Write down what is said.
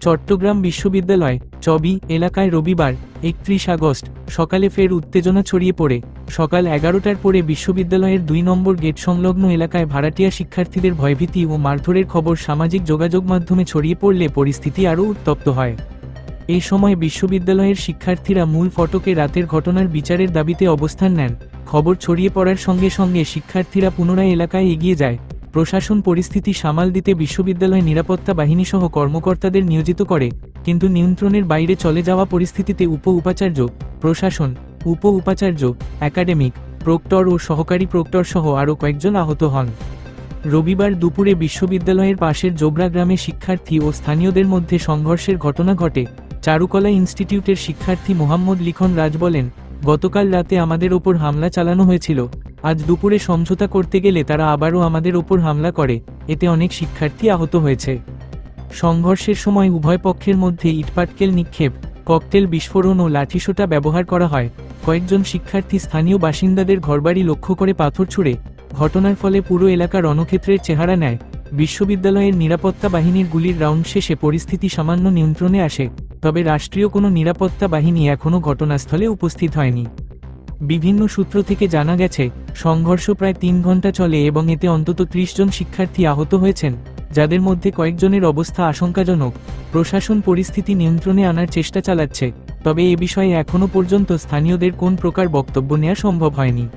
চট্টগ্রাম বিশ্ববিদ্যালয়, চবি, এলাকায় রবিবার, একত্রিশ আগস্ট, সকালে ফের উত্তেজনা ছড়িয়ে পড়ে। সকাল এগারোটার পরে বিশ্ববিদ্যালয়ের দুই নম্বর গেট সংলগ্ন এলাকায় ভাড়াটিয়া শিক্ষার্থীদের ভয়ভীতি ও মারধরের খবর সামাজিক যোগাযোগ মাধ্যমে ছড়িয়ে পড়লে পরিস্থিতি আরও উত্তপ্ত হয়। এই সময় বিশ্ববিদ্যালয়ের শিক্ষার্থীরা মূল ফটকে রাতের ঘটনার বিচারের দাবিতে অবস্থান নেন। খবর ছড়িয়ে পড়ার সঙ্গে সঙ্গে শিক্ষার্থীরা পুনরায় এলাকায় এগিয়ে যায়। প্রশাসন পরিস্থিতি সামাল দিতে বিশ্ববিদ্যালয় নিরাপত্তা বাহিনীসহ কর্মকর্তাদের নিয়োজিত করে, কিন্তু নিয়ন্ত্রণের বাইরে চলে যাওয়া পরিস্থিতিতে উপ উপাচার্য প্রশাসন উপ উপাচার্য একাডেমিক, প্রক্টর ও সহকারী প্রক্টর সহ আরও কয়েকজন আহত হন। রবিবার দুপুরে বিশ্ববিদ্যালয়ের পাশের জোবরা গ্রামে শিক্ষার্থী ও স্থানীয়দের মধ্যে সংঘর্ষের ঘটনা ঘটে। চারুকলা ইনস্টিটিউটের শিক্ষার্থী মোহাম্মদ লিখন রাজ বলেন গতকাল রাতে আমাদের ওপর হামলা চালানো হয়েছিল। আজ দুপুরে সমঝোতা করতে গেলে তারা আবারও আমাদের ওপর হামলা করে। এতে অনেক শিক্ষার্থী আহত হয়েছে। সংঘর্ষের সময় উভয় পক্ষের মধ্যে ইটপাটকেল নিক্ষেপ, ককটেল বিস্ফোরণ ও লাঠিসোটা ব্যবহার করা হয়। কয়েকজন শিক্ষার্থী স্থানীয় বাসিন্দাদের ঘরবাড়ি লক্ষ্য করে পাথর ছুড়ে, ঘটনার ফলে পুরো এলাকা রণক্ষেত্রের চেহারা নেয়। বিশ্ববিদ্যালয়ের নিরাপত্তা বাহিনীর গুলির রাউন্ড শেষে পরিস্থিতি সামান্য নিয়ন্ত্রণে আসে। তবে রাষ্ট্রীয় কোনো নিরাপত্তা বাহিনী এখনও ঘটনাস্থলে উপস্থিত হয়নি। বিভিন্ন সূত্র থেকে জানা গেছে, সংঘর্ষ প্রায় তিন ঘণ্টা চলে এবং এতে অন্তত ত্রিশ জন শিক্ষার্থী আহত হয়েছেন, যাদের মধ্যে কয়েকজনের অবস্থা আশঙ্কাজনক। প্রশাসন পরিস্থিতি নিয়ন্ত্রণে আনার চেষ্টা চালাচ্ছে, তবে এ বিষয়ে এখনও পর্যন্ত স্থানীয়দের কোন প্রকার বক্তব্য নেওয়া সম্ভব হয়নি।